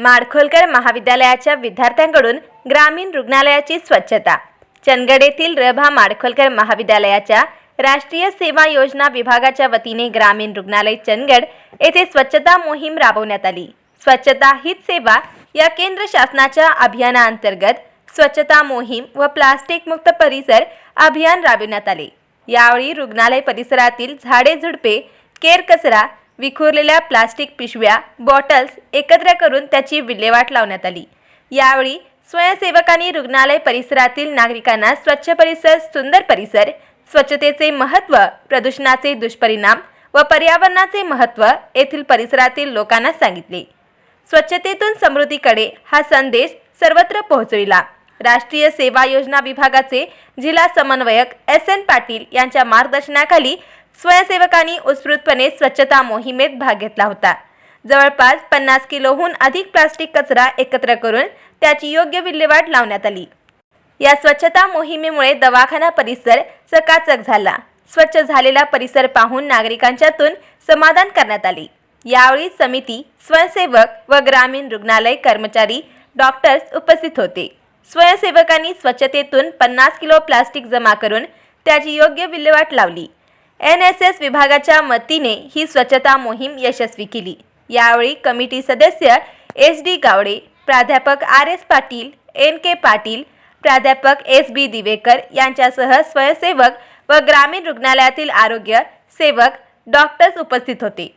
माडखोलकर महाविद्यालयाच्या विद्यार्थ्यांकडून ग्रामीण रुग्णालयाची स्वच्छता. चंदगड येथील रभा माडखोलकर महाविद्यालयाच्या राष्ट्रीय सेवा योजना विभागाच्या वतीने ग्रामीण रुग्णालय चंदगड येथे स्वच्छता मोहीम राबवण्यात आली. स्वच्छता हीच सेवा या केंद्र शासनाच्या अभियानाअंतर्गत स्वच्छता मोहीम व प्लास्टिक मुक्त परिसर अभियान राबविण्यात आले. यावेळी रुग्णालय परिसरातील झाडे झुडपे केर कचरा विखुरलेल्या प्लास्टिक पिशव्या बॉटल्स एकत्र करून त्याची विल्हेवाट लावण्यात आली. यावेळी स्वयंसेवकांनी रुग्णालय परिसरातील नागरिकांना स्वच्छ परिसर सुंदर परिसर स्वच्छतेचे महत्त्व प्रदूषणाचे दुष्परिणाम व पर्यावरणाचे महत्त्व येथील परिसरातील लोकांना सांगितले. स्वच्छतेतून समृद्धीकडे हा संदेश सर्वत्र पोहोचविला. राष्ट्रीय सेवा योजना विभागाचे जिल्हा समन्वयक एस एन पाटील यांच्या मार्गदर्शनाखाली स्वयंसेवकांनी उत्स्फूर्तपणे स्वच्छता मोहिमेत भाग घेतला होता. जवळपास पन्नास किलोहून अधिक प्लास्टिक कचरा एकत्र करून त्याची योग्य विल्हेवाट लावण्यात आली. या स्वच्छता मोहिमेमुळे दवाखाना परिसर चकाचक झाला. स्वच्छ झालेला परिसर पाहून नागरिकांच्यातून समाधान करण्यात आले. यावेळी समिती स्वयंसेवक व ग्रामीण रुग्णालय कर्मचारी डॉक्टर्स उपस्थित होते. स्वयंसेवकांनी स्वच्छतेतून पन्नास किलो प्लास्टिक जमा करून त्याची योग्य विल्हेवाट लावली. एन एस एस विभागाच्या मतीने ही स्वच्छता मोहीम यशस्वी केली. यावेळी कमिटी सदस्य एस डी गावडे प्राध्यापक R S Patil N K Patil प्राध्यापक एस बी दिवेकर यांच्यासह स्वयंसेवक व ग्रामीण रुग्णालयातील आरोग्य सेवक डॉक्टर्स उपस्थित होते.